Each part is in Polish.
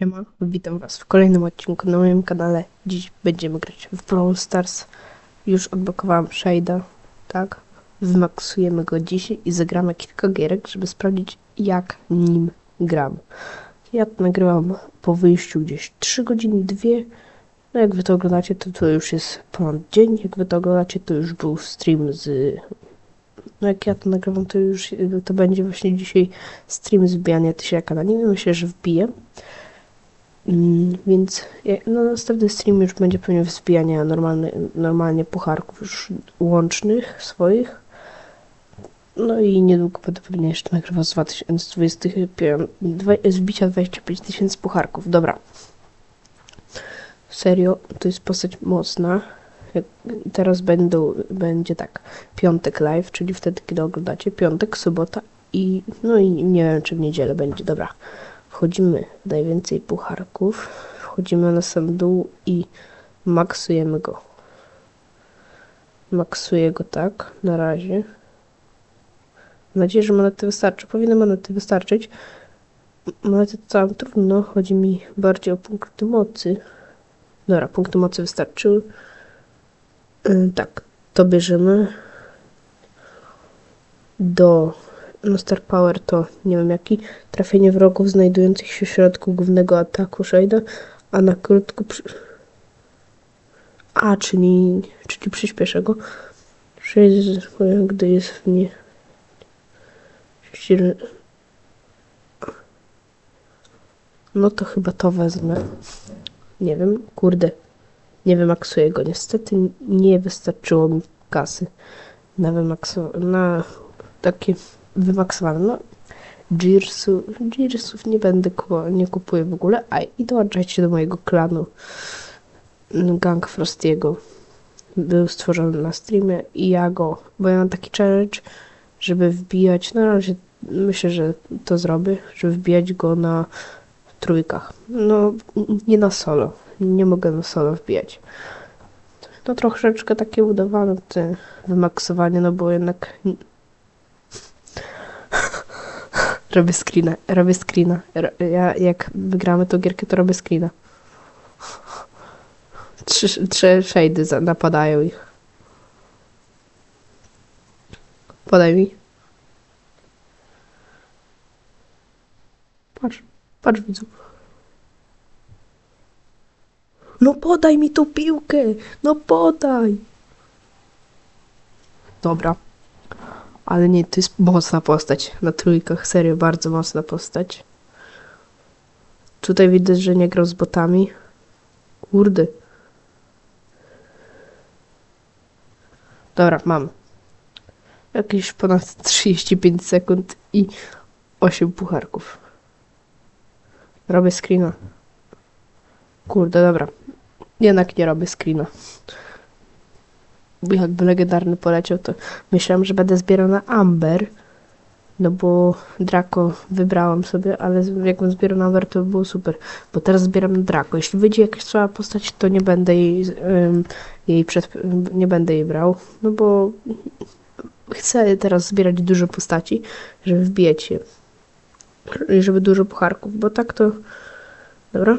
Siema, witam was w kolejnym odcinku na moim kanale. Dziś będziemy grać w Brawl Stars. Już odblokowałam Shade'a, tak? Wymaksujemy go dzisiaj i zagramy kilka gierek, żeby sprawdzić jak nim gram. Ja to nagrywam po wyjściu gdzieś 3 godziny, 2. No jak wy to oglądacie, to to już jest ponad dzień. Jak wy to oglądacie, to już był stream z... No jak ja to nagrywam, to już to będzie właśnie dzisiaj stream z wbijania tysiaka na nim. Myślę, że wbiję. Mm, Więc no, następny stream już będzie pewnie wzbijania normalny, normalnie pucharków już łącznych swoich. No i niedługo będę pewnie jeszcze nagrywał z 2025, dwa- zbicia 25 tysięcy pucharków. Dobra. Serio, to jest postać mocna. Teraz będą, będzie tak, piątek live, czyli wtedy, kiedy oglądacie, piątek, sobota i no i nie wiem, czy w niedzielę będzie. Dobra. Wchodzimy w najwięcej pucharków, wchodzimy na sam dół i maksujemy go. Maksuję go tak, na razie. Mam nadzieję, że monety wystarczy. Powinny monety wystarczyć. Monety to tam trudno, chodzi mi bardziej o punkty mocy. Dobra, punkty mocy wystarczyły. Yy, tak, to bierzemy do Star Power to nie wiem jaki, trafienie wrogów znajdujących się w środku głównego ataku Shade'a, a na krótko przy... A, czyli, czyli przyspiesza go. Shade zyskuje, gdy jest w nie... No to chyba to wezmę. Nie wiem, kurde. Nie wymaksuję go. Niestety nie wystarczyło mi kasy na wymaksowanie, na takie wymaksowane. No, Gearsów nie będę kupował, nie kupuję w ogóle, a i dołączajcie do mojego klanu Gang Frostiego. Był stworzony na streamie i ja go, bo ja mam taki challenge, żeby wbijać, na razie myślę, że to zrobię, żeby wbijać go na trójkach. No, nie na solo. Nie mogę na solo wbijać. No troszeczkę takie udawane te wymaksowanie, no bo jednak Robię screena, robię screena. Ja jak wygramy tą gierkę, to robię screena. Trzy, trzy shady napadają ich. Podaj mi. Patrz, patrz widzu. No podaj mi tą piłkę! No podaj! Dobra. Ale nie, to jest mocna postać. Na trójkach, serio, bardzo mocna postać. Tutaj widać, że nie grał z botami. Kurde. Dobra, mam. Jakieś ponad 35 sekund i 8 pucharków. Robię screena. Kurde, dobra. Jednak nie robię screena. Jakby legendarny poleciał, to myślałem, że będę zbierał na Amber. No bo Draco wybrałam sobie, ale jakbym zbierał na Amber, to by było super. Bo teraz zbieram Draco. Jeśli wyjdzie jakaś słaba postać, to nie będę jej, jej przed, nie będę jej brał. No bo chcę teraz zbierać dużo postaci, żeby wbijać się. I żeby dużo pucharków, bo tak to... Dobra?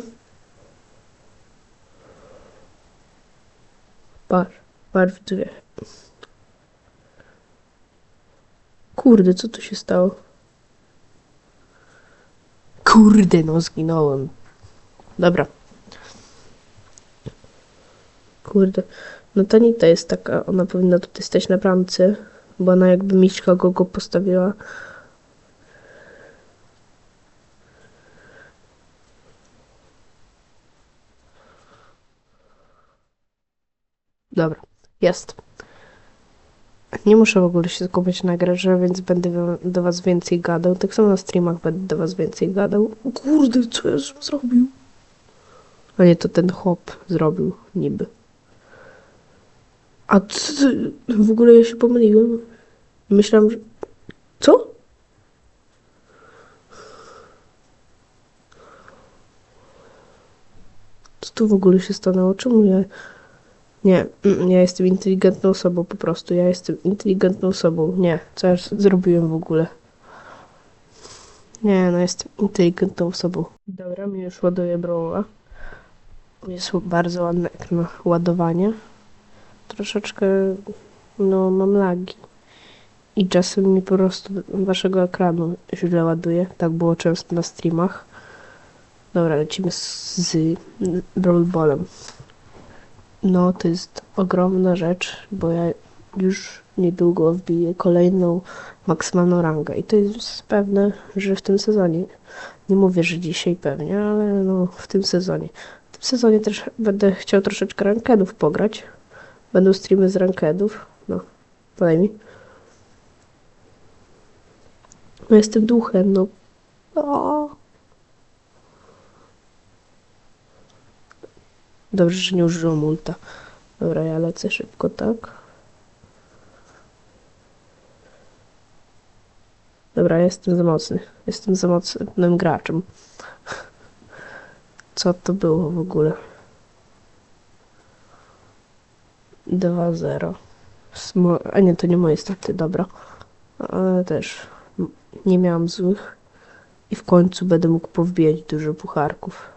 Patrz, patrz widzowie. Kurde, co tu się stało? Kurde, no zginąłem. Dobra. Kurde. No ta Nita jest taka, ona powinna tutaj stać na bramce, bo ona jakby Miśka go, go postawiła. Dobra, jest. Nie muszę w ogóle się skupiać na grze, więc będę do was więcej gadał. Tak samo na streamach będę do was więcej gadał. O kurde, co ja zrobił? A nie, to ten chłop zrobił, niby. A ty- w ogóle ja się pomyliłem. Myślałem, że... Co? Co tu w ogóle się stanęło? Czemu ja... Nie, mm, ja jestem inteligentną osobą po prostu. Ja jestem inteligentną osobą. Nie, co ja zrobiłem w ogóle? Nie, no jestem inteligentną osobą. Dobra, mi już ładuje broła. Jest bardzo ładne na ładowanie. Troszeczkę, no, mam lagi. I czasem mi po prostu waszego ekranu źle ładuje. Tak było często na streamach. Dobra, lecimy z Brawl Ballem. No, to jest ogromna rzecz, bo ja już niedługo wbiję kolejną maksymalną rangę. I to jest pewne, że w tym sezonie. Nie mówię, że dzisiaj pewnie, ale no w tym sezonie. W tym sezonie też będę chciał troszeczkę rankedów pograć. Będą streamy z rankedów. No, mi. No jestem duchem, no. Dobrze, że nie użyłam multa. Dobra, ja lecę szybko, tak? Dobra, jestem za mocny. Jestem za mocnym graczem. Co to było w ogóle? 2-0. Smo- A nie, to nie moje staty, dobra. Ale też nie miałam złych. I w końcu będę mógł powbijać dużo pucharków.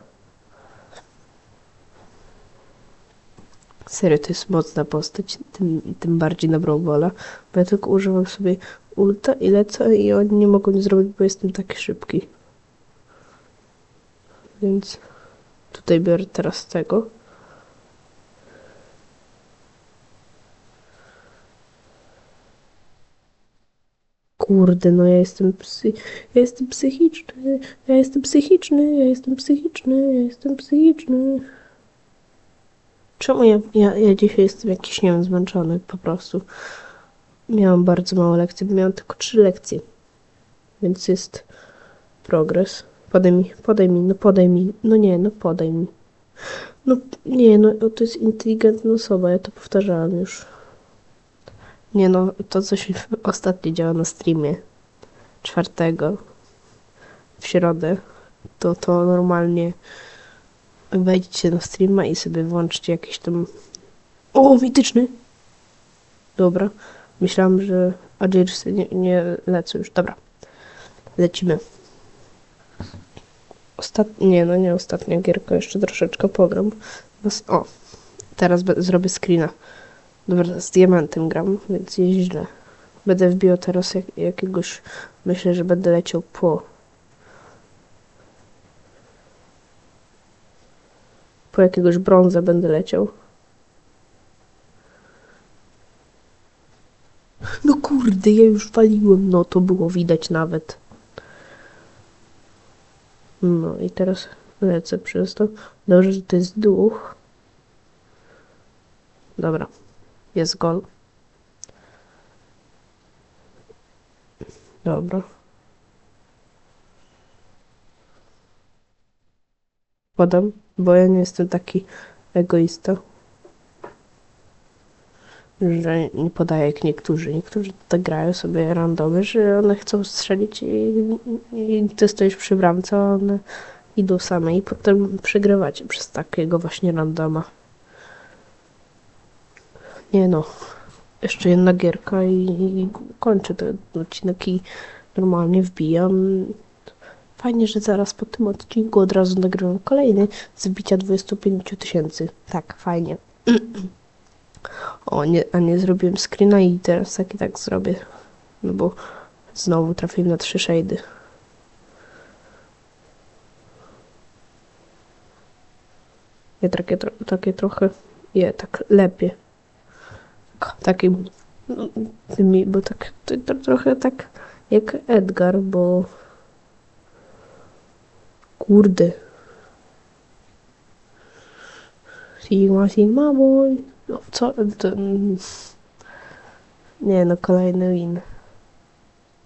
Serio, to jest mocna postać, tym, tym bardziej na Brawlbola, bo ja tylko używam sobie ulta i lecę i oni nie mogą nic zrobić, bo jestem taki szybki. Więc tutaj biorę teraz tego. Kurde, no ja jestem psy... Ja jestem psychiczny, ja jestem psychiczny, ja jestem psychiczny, ja jestem psychiczny. Czemu ja, ja, ja dzisiaj jestem jakiś, nie wiem, zmęczony po prostu. Miałam bardzo mało lekcji, miałam tylko trzy lekcje. Więc jest progres. Podaj mi, podaj mi, no podaj mi. No nie, no podaj mi. No nie, no to jest inteligentna osoba, ja to powtarzałam już. Nie no, to coś ostatnio działa na streamie. Czwartego. W środę. To to normalnie wejdźcie na streama i sobie włączcie jakieś tam... O, mityczny! Dobra. Myślałam, że Adjirsy nie, nie lecą już. Dobra. Lecimy. Ostatnie, nie, no nie ostatnia gierka, jeszcze troszeczkę pogram. O, teraz zrobię screena. Dobra, z diamentem gram, więc jest źle. Będę wbijał teraz jak, jakiegoś... Myślę, że będę leciał po... Po jakiegoś brąza będę leciał. No kurde, ja już waliłem, no to było widać nawet. No i teraz lecę przez to. Dobrze, że to jest duch. Dobra, jest gol. Dobra. Podam, bo ja nie jestem taki egoista że nie podaję jak niektórzy. Niektórzy tak grają sobie randomy, że one chcą strzelić i, i ty stoisz przy bramce, a one idą same i potem przegrywacie przez takiego właśnie randoma. Nie no, jeszcze jedna gierka i, i kończę ten odcinek i normalnie wbijam. Fajnie, że zaraz po tym odcinku od razu nagrywam kolejny z wbicia 25 tysięcy. Tak, fajnie. O, nie, a nie zrobiłem screena i teraz tak i tak zrobię. No bo znowu trafiłem na trzy shady. Ja takie, takie trochę, je, tak lepiej. Tak, Takim, no, tymi, bo tak, to, to trochę tak jak Edgar, bo kurde. Sigma, Sigma boy. No, co? To, nie no, kolejny win.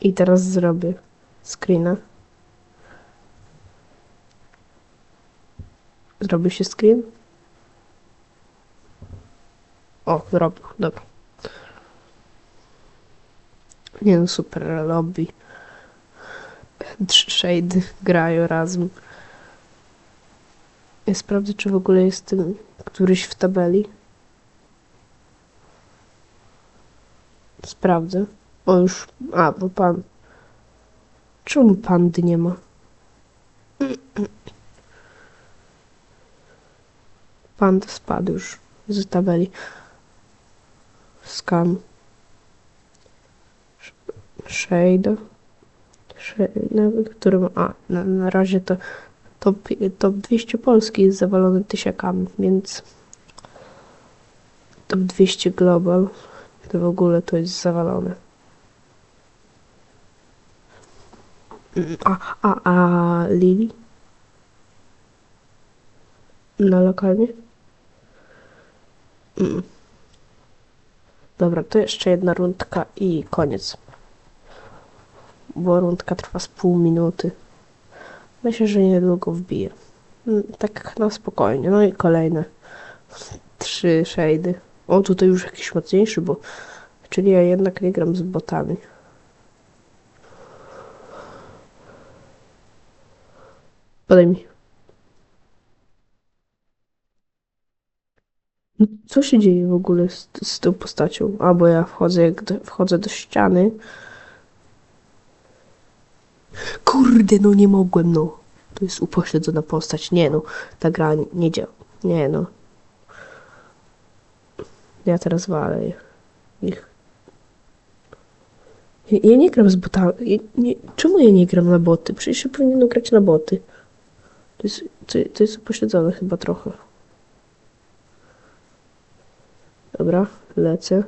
I teraz zrobię screena. Zrobi się screen? O, zrobił, dobra. Nie no, super lobby. Trzy shade grają razem. Ja sprawdzę, czy w ogóle jest któryś w tabeli. Sprawdzę. O już. A, bo pan. Czemu pandy nie ma? Panda spadł już z tabeli. Scan. Shade. Shade, który ma... A, na, na razie to top, top 200 Polski jest zawalony tysiakami, więc top 200 Global to w ogóle to jest zawalone. A, a, a Lili? Na lokalnie? Mm. Dobra, to jeszcze jedna rundka i koniec. Bo rundka trwa z pół minuty. Myślę, że niedługo wbiję. Mm, Tak na spokojnie. No i kolejne trzy shady. O, tutaj już jakiś mocniejszy, bo... Czyli ja jednak nie gram z botami. Podaj mi. No, co się dzieje w ogóle z, z tą postacią? A, bo ja wchodzę, jak do, wchodzę do ściany. Kurde, no nie mogłem, no. To jest upośledzona postać. Nie no, ta gra nie, działa. Nie no. Ja teraz walę ich. Ja, ja nie gram z botami. Ja, nie, czemu ja nie gram na boty? Przecież ja powinienem grać na boty. To jest, to, to jest upośledzone chyba trochę. Dobra, lecę.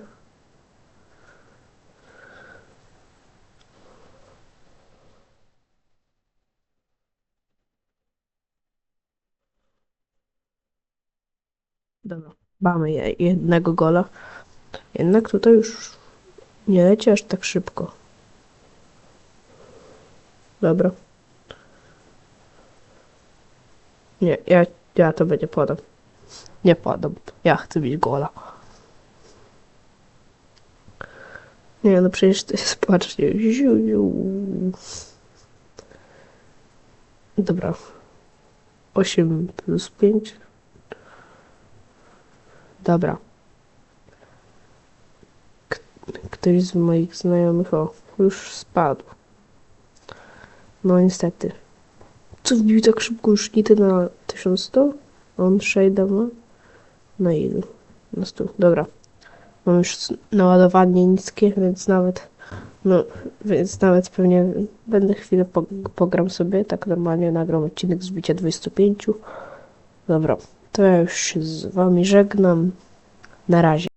Dobra, mamy je- jednego gola. Jednak tutaj już nie leci aż tak szybko. Dobra. Nie, ja, ja to będzie podam. Nie podam. Ja chcę mieć gola. Nie, no przecież to jest patrzcie. Dobra. 8 plus 5. Dobra. K- Ktoś z moich znajomych, o, już spadł. No niestety. Co wbił tak szybko już nity na 1100? On shade'a ma? Na ilu? Na 100. Dobra. Mam już naładowanie niskie, więc nawet no, więc nawet pewnie będę chwilę po, pogram sobie, tak normalnie nagram odcinek z bicia 25. Dobra, to ja już się z wami żegnam. Na razie.